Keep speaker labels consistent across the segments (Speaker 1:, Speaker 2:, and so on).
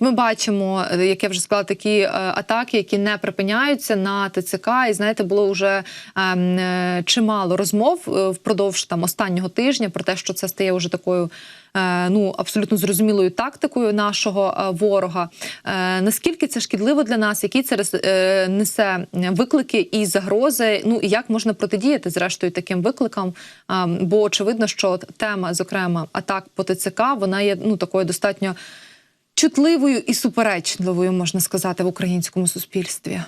Speaker 1: Ми бачимо, е, як я вже сказала, такі е, атаки, які не припиняються на ТЦК. І знаєте, було вже ем, е, чимало розмов впродовж там останнього тижня про те, що це стає вже такою. Ну, абсолютно зрозумілою тактикою нашого ворога. Наскільки це шкідливо для нас? Які це несе виклики і загрози? Ну і як можна протидіяти зрештою таким викликам? Бо очевидно, що тема, зокрема, атак по ТЦК, вона є ну такою достатньо чутливою і суперечливою, можна сказати, в українському суспільстві.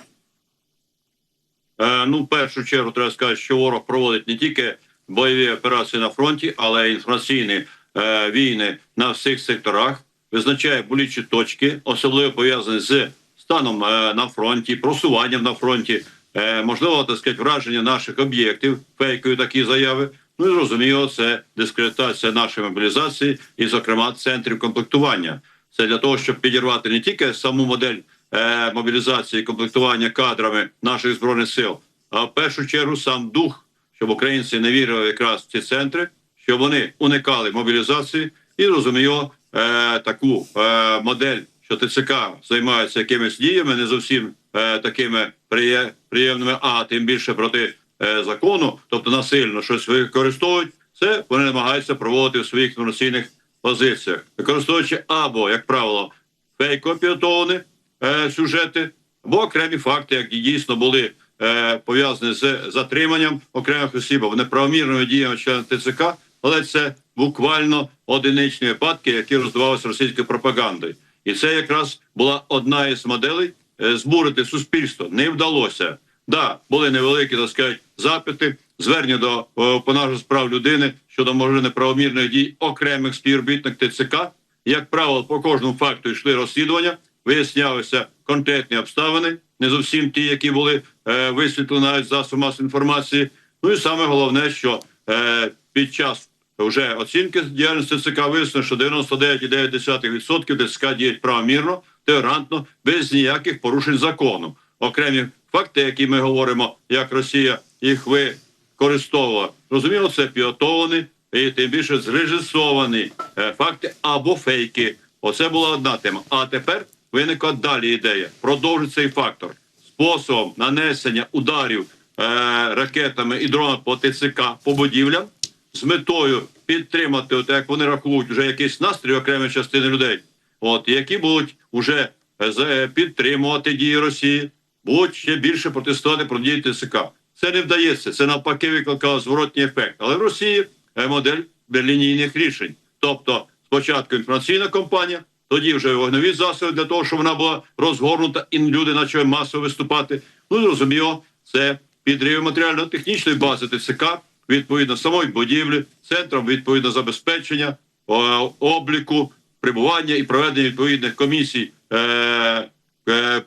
Speaker 2: Е, Ну, в першу чергу треба сказати, що ворог проводить не тільки бойові операції на фронті, але й інформаційні е, війни на всіх секторах, визначає болючі точки, особливо пов'язані з станом е, на фронті, просуванням на фронті, е, можливо, так сказати, враження наших об'єктів, фейкові такі заяви. Ну і зрозуміло, це дискредитація нашої мобілізації, і, зокрема, центрів комплектування. Це для того, щоб підірвати не тільки саму модель е, мобілізації, комплектування кадрами наших збройних сил, а в першу чергу сам дух, щоб українці не вірили якраз в ці центри, щоб вони уникали мобілізації і розуміло е, таку е, модель, що ТЦК займається якимись діями, не зовсім е, такими приє- приємними, а тим більше проти е, закону, тобто насильно щось використовують. Це вони намагаються проводити в своїх інформаційних позиціях, використовуючи або, як правило, фейково підготовлені е, сюжети, або окремі факти, які дійсно були е, пов'язані з затриманням окремих осіб, або неправомірними діями членів ТЦК, але це буквально одиничні випадки, які роздавалися російською пропагандою. І це якраз була одна із моделей е, збурити суспільство. Не вдалося. Да, були невеликі, так сказати, запити, звернення до е, понажу справ людини щодо може неправомірних дій окремих співробітник ТЦК. Як правило, по кожному факту йшли розслідування, вияснялися конкретні обставини, не зовсім ті, які були е, висвітлені навіть засобами масової інформації. Ну і саме головне, що е, під час вже оцінки діяльності ЦК вияснено, що 99,9% ТЦК діють правомірно, толерантно, без ніяких порушень закону. Окремі факти, які ми говоримо, як Росія їх використовувала, розуміло, це підготовлені і тим більше зрежисовані е, факти або фейки. Оце була одна тема. А тепер виникла далі ідея. Продовжити цей фактор способом нанесення ударів е, ракетами і дронами по ТЦК по будівлям з метою підтримати, от як вони рахують, вже якийсь настрій окремої частини людей, от які будуть вже підтримувати дії Росії, будуть ще більше протестувати проти дії ТЦК. Це не вдається. Це навпаки викликало зворотній ефект. Але в Росії е, модель лінійних рішень. Тобто, спочатку інформаційна кампанія, тоді вже вогневі засоби для того, щоб вона була розгорнута, і люди почали масово виступати. Ну зрозуміло, це підрив матеріально-технічної бази ТЦК, відповідно самої будівлі, центром відповідно забезпечення, обліку, прибування і проведення відповідних комісій. Е, е,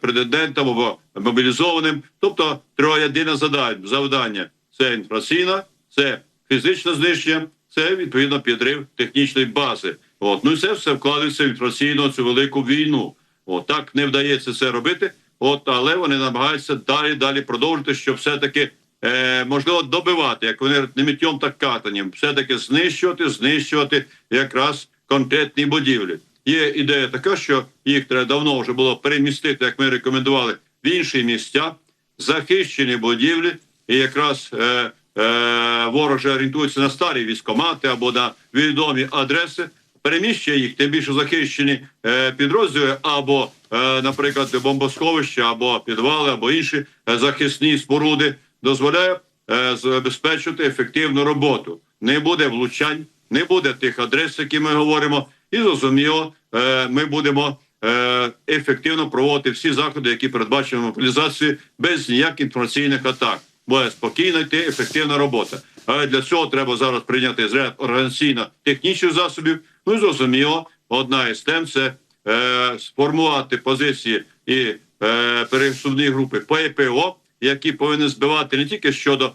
Speaker 2: Президентом або мобілізованим, тобто троєдине завдання. це інформаційна, це фізичне знищення, це відповідно підрив технічної бази. От ну і це все вкладається в інформаційну цю велику війну. От так не вдається це робити. От але вони намагаються далі далі продовжити, щоб все таки е, можливо добивати, як вони не миттєм, так катанням, все таки знищувати, знищувати якраз конкретні будівлі. Є ідея така, що їх треба давно вже було перемістити, як ми рекомендували, в інші місця, захищені будівлі, і якраз е, е, ворог же орієнтується на старі військомати або на відомі адреси, переміщує їх, тим більше захищені е, підрозділи, або, е, наприклад, бомбосховища, або підвали, або інші е, захисні споруди, дозволяє е, забезпечити ефективну роботу. Не буде влучань, не буде тих адрес, які ми говоримо, і зрозуміло, е, ми будемо е, ефективно проводити всі заходи, які передбачені мобілізації, без ніяких інформаційних атак. Буде спокійно йти ефективна робота. Але для цього треба зараз прийняти зряд організаційно-технічних засобів. Ну і зрозуміло, одна із тем це е, сформувати позиції і е, пересувні групи ППО, які повинні збивати не тільки щодо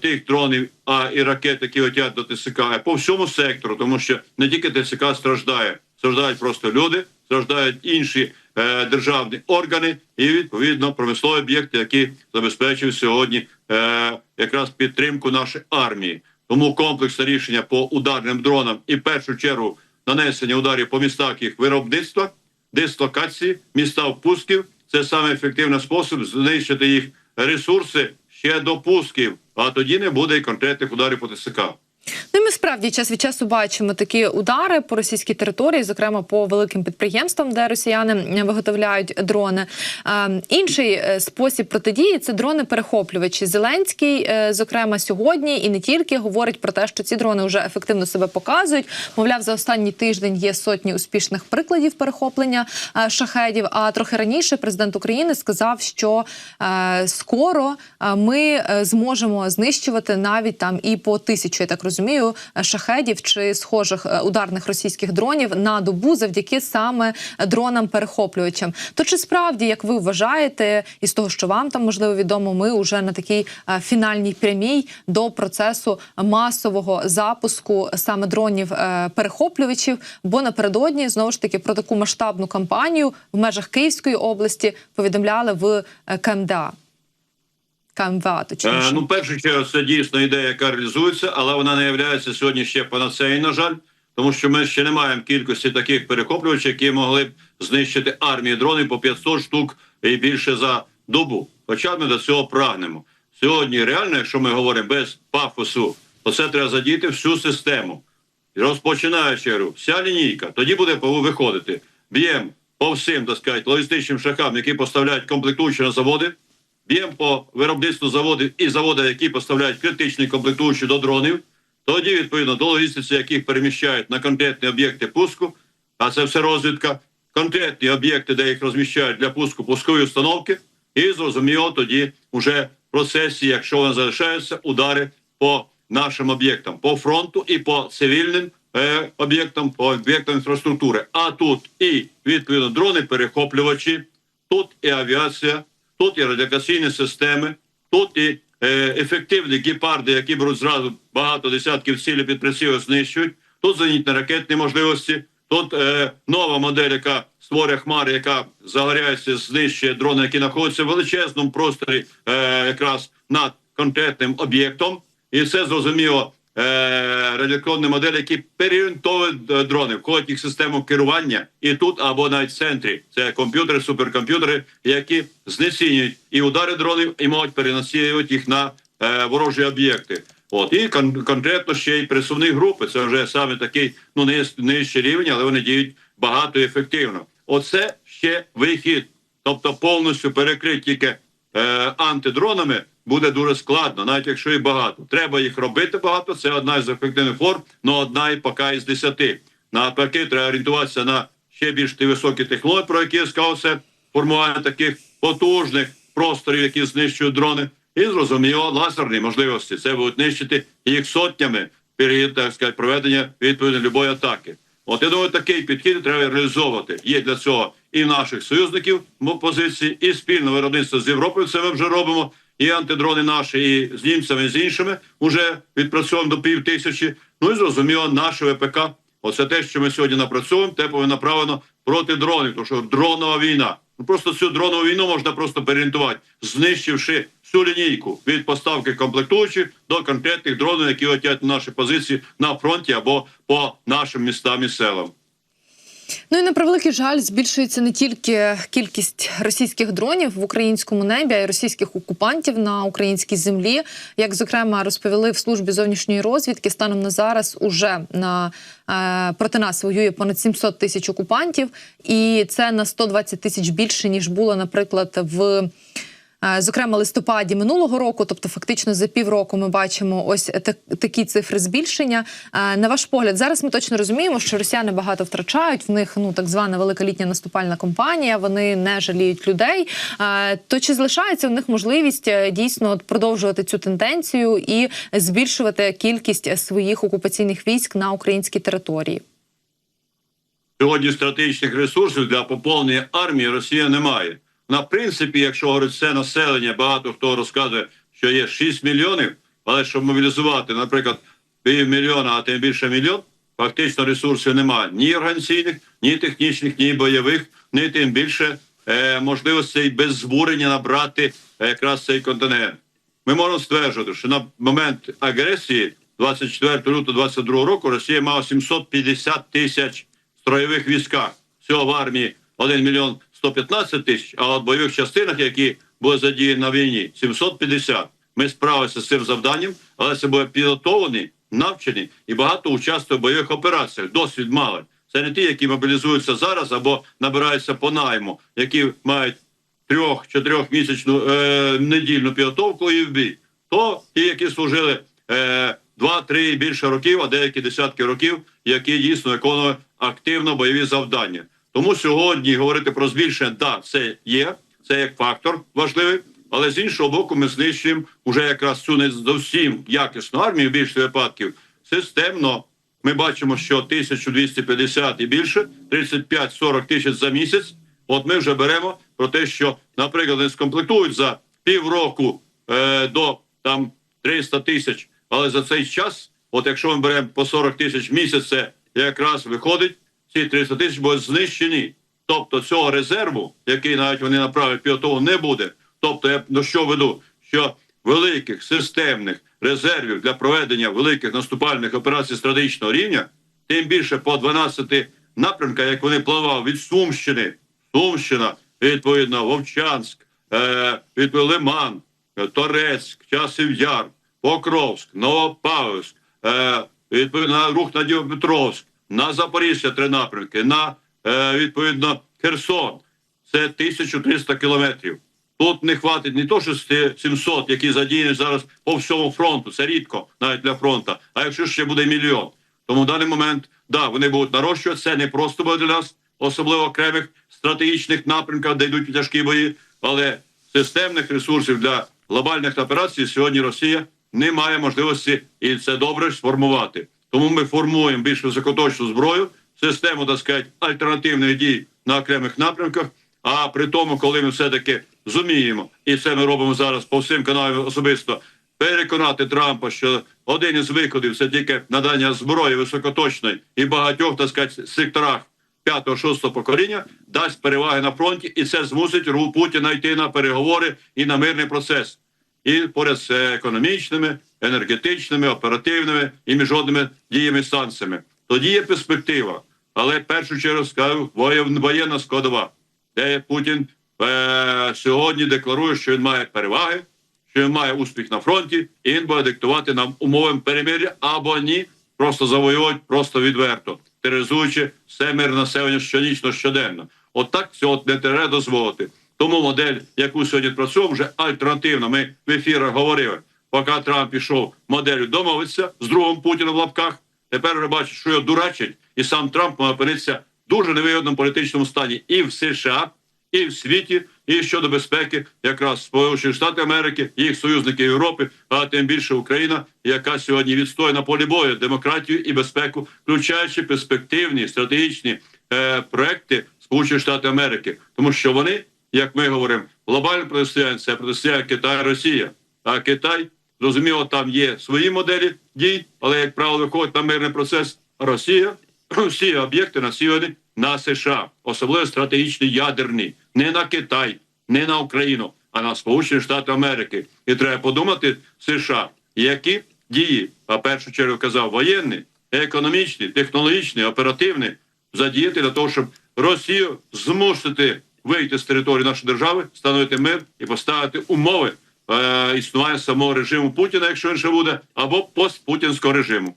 Speaker 2: тих дронів, а і ракет, які летять до ТСК, по всьому сектору, тому що не тільки ТСК страждає, страждають просто люди, страждають інші е, державні органи і відповідно промислові об'єкти, які забезпечують сьогодні е, якраз підтримку нашої армії. Тому комплексне рішення по ударним дронам і в першу чергу нанесення ударів по містах їх виробництва дислокації, міста впусків. Це саме ефективний спосіб знищити їх ресурси ще допусків. А тоді не буде конкретних ударів по ТСК.
Speaker 1: Ну, ми справді час від часу бачимо такі удари по російській території, зокрема по великим підприємствам, де росіяни виготовляють дрони. Е, інший е, спосіб протидії це дрони-перехоплювачі. Зеленський, е, зокрема, сьогодні і не тільки говорить про те, що ці дрони вже ефективно себе показують. Мовляв, за останній тиждень є сотні успішних прикладів перехоплення е, шахедів. А трохи раніше президент України сказав, що е, скоро е, ми е, зможемо знищувати навіть там і по тисячу, я так розумію, е, шахедів чи схожих е, ударних російських дронів на добу завдяки саме дронам-перехоплювачам. То чи справді, як ви вважаєте, із того, що вам там можливо відомо, ми вже на такій е, фінальній прямій до процесу масового запуску саме дронів е? Бо напередодні знову ж таки про таку масштабну кампанію в межах Київської області повідомляли в КМДА. КМВА, точніше.
Speaker 2: Е, ну, першу чергу, це дійсно ідея, яка реалізується, але вона не є сьогодні ще панацеєю, на жаль, тому що ми ще не маємо кількості таких перехоплювачів, які могли б знищити армії дронів по 500 штук і більше за добу. Хоча ми до цього прагнемо. Сьогодні реально, якщо ми говоримо без пафосу, то це треба задіяти всю систему. Розпочинаючи говорю, вся лінійка, тоді буде виходити. Б'ємо по всім, так сказати, логістичним шляхам, які поставляють комплектуючі на заводи. Б'ємо по виробництву заводів і заводи, які поставляють критичні комплектуючі до дронів. Тоді, відповідно, до логістиці, яких переміщають на конкретні об'єкти пуску, а це все розвідка, конкретні об'єкти, де їх розміщають для пуску пускові установки, і зрозуміло, тоді вже в процесі, якщо вони залишаються, удари по нашим об'єктам, по фронту і по цивільним е, об'єктам, по об'єктам інфраструктури. А тут і відповідно дрони, перехоплювачі, тут і авіація, тут і радіокаційні системи, тут і е, ефективні гепарди, які беруть зразу багато десятків цілі під прицілом знищують. Тут зенітно-ракетні можливості. Тут е, нова модель, яка створює хмари, яка загоряється, знищує дрони, які знаходяться в величезному просторі, е, якраз над конкретним об'єктом. І це зрозуміло радіоелектронні моделі, які переорієнтовують е, дрони, входять їх систему керування і тут або навіть в центрі. Це комп'ютери, суперкомп'ютери, які знецінюють і удари дронів, і можуть переносити їх на е, ворожі об'єкти. От і кон- конкретно ще й присувні групи. Це вже саме такий ну не нижчий рівень, але вони діють багато і ефективно. Оце ще вихід, тобто повністю перекрити тільки е, антидронами буде дуже складно, навіть якщо їх багато. Треба їх робити багато. Це одна із ефективних форм, але одна і поки із десяти. Навпаки, треба орієнтуватися на ще більш високі технології, про які я сказав, це формування таких потужних просторів, які знищують дрони. І зрозуміло, лазерні можливості. Це будуть нищити їх сотнями перед так сказати, проведення відповідно любої атаки. От я думаю, такий підхід треба реалізовувати. Є для цього і наших союзників позиції, і спільне виробництво з Європою. Це ми вже робимо. І антидрони наші, і з німцями, і з іншими вже відпрацьовуємо до пів тисячі. Ну і зрозуміло, наше ВПК. Оце те, що ми сьогодні напрацьовуємо, те направлено проти дронів, тому що дронова війна. Ну просто цю дронову війну можна просто переорієнтувати, знищивши всю лінійку від поставки комплектуючих до конкретних дронів, які летять на наші позиції на фронті або по нашим містам і селам.
Speaker 1: Ну і на превеликий жаль, збільшується не тільки кількість російських дронів в українському небі, а й російських окупантів на українській землі. Як зокрема розповіли в службі зовнішньої розвідки, станом на зараз уже на е, проти нас воює понад 700 тисяч окупантів, і це на 120 тисяч більше ніж було, наприклад, в. Зокрема, листопаді минулого року, тобто фактично за півроку, ми бачимо ось так, такі цифри збільшення. На ваш погляд, зараз ми точно розуміємо, що росіяни багато втрачають. В них ну так звана велика літня наступальна кампанія. Вони не жаліють людей. То чи залишається в них можливість е, дійсно продовжувати цю тенденцію і збільшувати кількість своїх окупаційних військ на українській території?
Speaker 2: Сьогодні стратегічних ресурсів для поповнення армії Росія не має. На принципі, якщо говорить це населення, багато хто розказує, що є 6 мільйонів, але щоб мобілізувати, наприклад, півмільйона, а тим більше мільйон, фактично ресурсів немає ні організаційних, ні технічних, ні бойових, ні тим більше е, можливостей без збурення набрати е, якраз цей континент. Ми можемо стверджувати, що на момент агресії 24 лютого 22 року Росія мала 750 тисяч строєвих військах. Всього в армії 1 мільйон 115 тисяч, а в бойових частинах, які були задіяні на війні, 750. Ми справилися з цим завданням, але це були підготовлені, навчені і багато участвує в бойових операціях. Досвід мали. Це не ті, які мобілізуються зараз або набираються по найму, які мають трьох-чотирьохмісячну е, недільну підготовку і в бій. То ті, які служили е, два-три і більше років, а деякі десятки років, які дійсно виконували активно бойові завдання. Тому сьогодні говорити про збільшення, да, це є, це як фактор важливий, але з іншого боку, ми знищуємо уже якраз цю не зовсім якісну армію в випадків системно. Ми бачимо, що 1250 і більше, 35-40 тисяч за місяць. От ми вже беремо про те, що, наприклад, не скомплектують за півроку е, до там 300 тисяч, але за цей час, от якщо ми беремо по 40 тисяч в місяць, це якраз виходить, ці 300 тисяч будуть знищені. Тобто цього резерву, який навіть вони направлять півтого, не буде. Тобто, я до що веду? Що великих системних резервів для проведення великих наступальних операцій стратегічного рівня, тим більше по 12 напрямках, як вони плавали від Сумщини, Сумщина, відповідно, Вовчанськ, е, відповідно, Лиман, Торецьк, Часів Яр, Покровськ, Новопавловськ, е, відповідно, рух на Дніпропетровськ, на Запоріжжя три напрямки, на е, відповідно Херсон. Це 1300 кілометрів. Тут не хватить не то, що з 700, які задіяні зараз по всьому фронту. Це рідко навіть для фронту. А якщо ще буде мільйон, тому в даний момент да вони будуть нарощувати. Це не просто буде для нас, особливо окремих стратегічних напрямках, де йдуть тяжкі бої, але системних ресурсів для глобальних операцій сьогодні Росія не має можливості і це добре сформувати. Тому ми формуємо більш високоточну зброю, систему так сказати, альтернативних дій на окремих напрямках. А при тому, коли ми все-таки зуміємо, і це ми робимо зараз по всім каналам особисто, переконати Трампа, що один із виходів це тільки надання зброї високоточної і багатьох так сказати, секторах 5-6 покоління дасть переваги на фронті, і це змусить Путіна йти на переговори і на мирний процес. І поряд з економічними, енергетичними, оперативними і міжнародними діями санкціями. Тоді є перспектива. Але першу чергу скажу воєн- воєнна складова, де Путін е- сьогодні декларує, що він має переваги, що він має успіх на фронті, і він буде диктувати нам умови перемир'я або ні, просто завоювати просто відверто, тероризуючи все мирне населення щонічно, щоденно. От цього не треба дозволити. Тому модель, яку сьогодні працюємо, вже альтернативна. Ми в ефірах говорили, поки Трамп пішов моделлю домовитися з другом Путіна в лапках. Тепер вже бачить, що його дурачать, і сам Трамп має опинитися в дуже невигідному політичному стані і в США, і в світі, і щодо безпеки, якраз Сполучених Штатів Америки, їх союзників Європи, а тим більше Україна, яка сьогодні відстоює на полі бою демократію і безпеку, включаючи перспективні стратегічні е, проекти Сполучених Штатів Америки, тому що вони, як ми говоримо, глобальне протистояння це протистояння Китай Росія. А Китай зрозуміло, там є свої моделі дій, але як правило виходить на мирний процес. Росія всі об'єкти націлені на США, особливо стратегічні ядерні, не на Китай, не на Україну, а на Сполучені Штати Америки. І треба подумати США, які дії, а першу чергу казав воєнні, економічні, технологічні, оперативні, задіяти для того, щоб Росію змусити вийти з території нашої держави, встановити мир і поставити умови е, існування самого режиму Путіна, якщо він ще буде, або постпутінського режиму.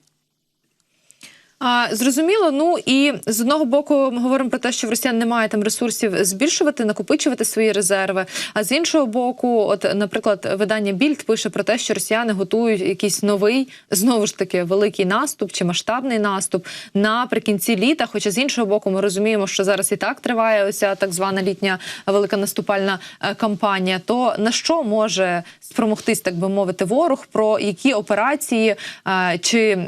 Speaker 1: А, зрозуміло. Ну і з одного боку ми говоримо про те, що в росіян немає там ресурсів збільшувати, накопичувати свої резерви. А з іншого боку, от, наприклад, видання Більд пише про те, що росіяни готують якийсь новий знову ж таки великий наступ чи масштабний наступ наприкінці літа. Хоча з іншого боку, ми розуміємо, що зараз і так триває оця так звана літня велика наступальна е, кампанія. То на що може спромогтись, так би мовити, ворог? Про які операції е, чи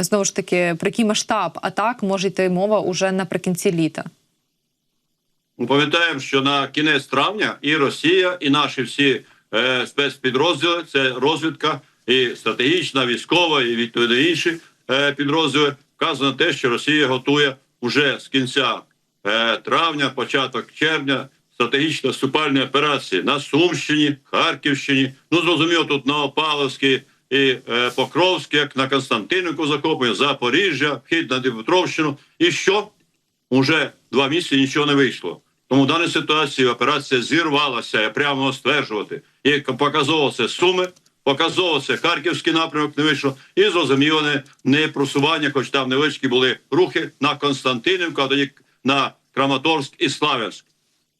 Speaker 1: знову ж таки про який масштаб атак може йти мова уже наприкінці літа?
Speaker 2: Пам'ятаємо, що на кінець травня і Росія, і наші всі е, спецпідрозділи це розвідка і стратегічна, військова, і відповідно інші е, підрозділи. Вказано те, що Росія готує уже з кінця е, травня, початок червня стратегічно наступальні операції на Сумщині, Харківщині. Ну зрозуміло, тут на Опаловській і е, Покровській, як на Константинику захоплення, Запоріжжя, вхід на Дніпропетровщину. І що? Уже два місяці нічого не вийшло. Тому в даній ситуації операція зірвалася, я прямо стверджувати. І показово це Суми, показово це Харківський напрямок не вийшло, і зрозуміло не, не просування, хоч там невеличкі були рухи на Константинівку, а тоді на Краматорськ і Славянськ.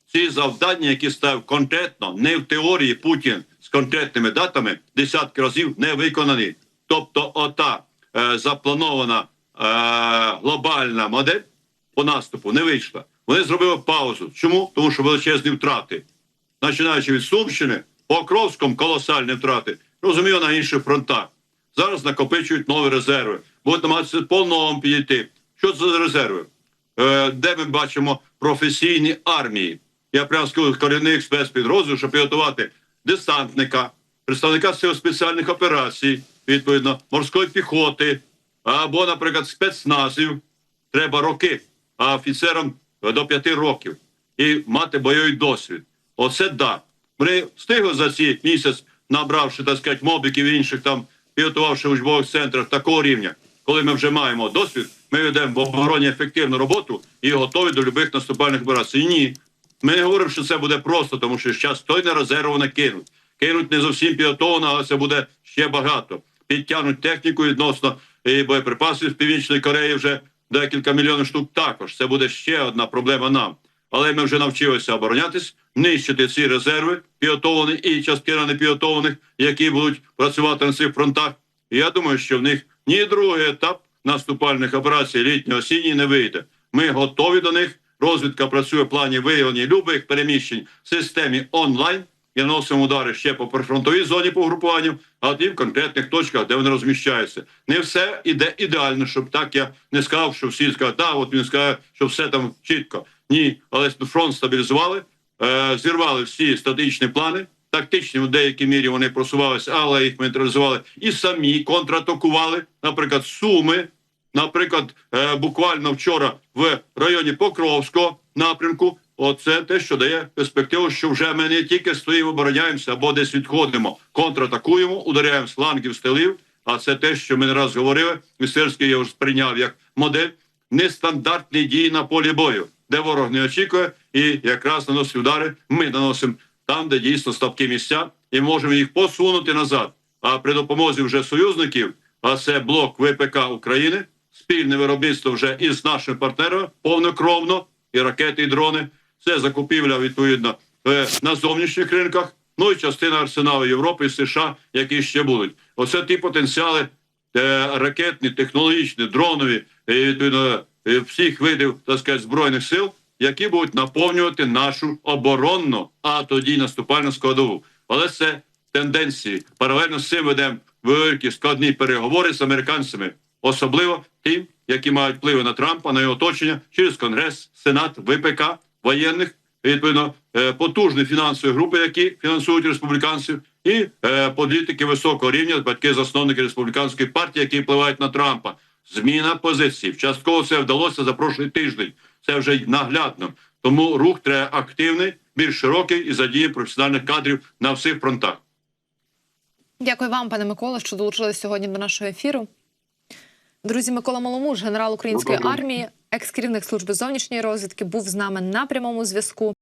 Speaker 2: Ці завдання, які ставив конкретно, не в теорії Путін конкретними датами, десятки разів не виконані. Тобто, ота е, запланована е, глобальна модель по наступу не вийшла. Вони зробили паузу. Чому? Тому що величезні втрати. Починаючи від Сумщини, Покровськом колосальні втрати, розумію, на інших фронтах. Зараз накопичують нові резерви. Будуть намагатися по новому підійти. Що це за резерви? Е, де ми бачимо професійні армії? Я прямо скажу корінних спецпідрозділів, щоб підготувати десантника, представника сил спеціальних операцій, відповідно, морської піхоти або, наприклад, спецназів. Треба роки, а офіцерам до п'яти років і мати бойовий досвід. Оце да. Ми встигли за ці місяць, набравши, так сказати, мобіків і інших там, підготувавши в учбових центрах такого рівня, коли ми вже маємо досвід, ми ведемо в обороні ефективну роботу і готові до любих наступальних операцій. Ні. Ми не говоримо, що це буде просто, тому що зараз той на резерву не кинуть. Кинуть не зовсім підготовлено, але це буде ще багато. Підтягнуть техніку відносно і боєприпасів з Північної Кореї вже декілька мільйонів штук також. Це буде ще одна проблема нам. Але ми вже навчилися оборонятись, нищити ці резерви підготовлені і частина непідготовлених, які будуть працювати на цих фронтах. І я думаю, що в них ні другий етап наступальних операцій літньо-осінній не вийде. Ми готові до них. Розвідка працює в плані виявлення любих переміщень в системі онлайн і наносимо удари ще по прифронтовій зоні по групуванню, а тоді в конкретних точках, де вони розміщаються. Не все іде ідеально, щоб так я не сказав, що всі скажуть, да, от він скаже, що все там чітко. Ні, але фронт стабілізували, е, зірвали всі стратегічні плани. Тактичні в деякій мірі вони просувалися, але їх нейтралізували і самі контратакували, наприклад, Суми. Наприклад, е, буквально вчора в районі Покровського напрямку. Оце те, що дає перспективу, що вже ми не тільки стоїмо, обороняємося або десь відходимо, контратакуємо, ударяємо з флангів, з. А це те, що ми не раз говорили. Містерський я сприйняв як модель нестандартні дії на полі бою, де ворог не очікує, і якраз наносить удари. Ми наносимо там, де дійсно слабкі місця, і можемо їх посунути назад. А при допомозі вже союзників, а це блок ВПК України, спільне виробництво вже із нашими партнерами повнокровно, і ракети, і дрони. Це закупівля відповідно е, на зовнішніх ринках. Ну і частина арсеналу Європи і США, які ще будуть. Оце ті потенціали е, ракетні, технологічні, дронові, і, відповідно е, всіх видів так сказати, збройних сил, які будуть наповнювати нашу оборонну, а тоді наступальну складову. Але це тенденції. Паралельно з цим ведемо великі складні переговори з американцями, особливо тим, які мають впливи на Трампа, на його оточення через Конгрес, Сенат, ВПК, воєнних, відповідно, е, потужні фінансові групи, які фінансують республіканців, і е, політики високого рівня, батьки засновники республіканської партії, які впливають на Трампа. Зміна позицій. Частково це вдалося за прошлий тиждень. Це вже наглядно. Тому рух треба активний, більш широкий і задіє професіональних кадрів на всіх фронтах.
Speaker 1: Дякую вам, пане Микола, що долучились сьогодні до нашого ефіру. Друзі, Микола Маломуж, генерал української армії, екс-керівник служби зовнішньої розвідки, був з нами на прямому зв'язку.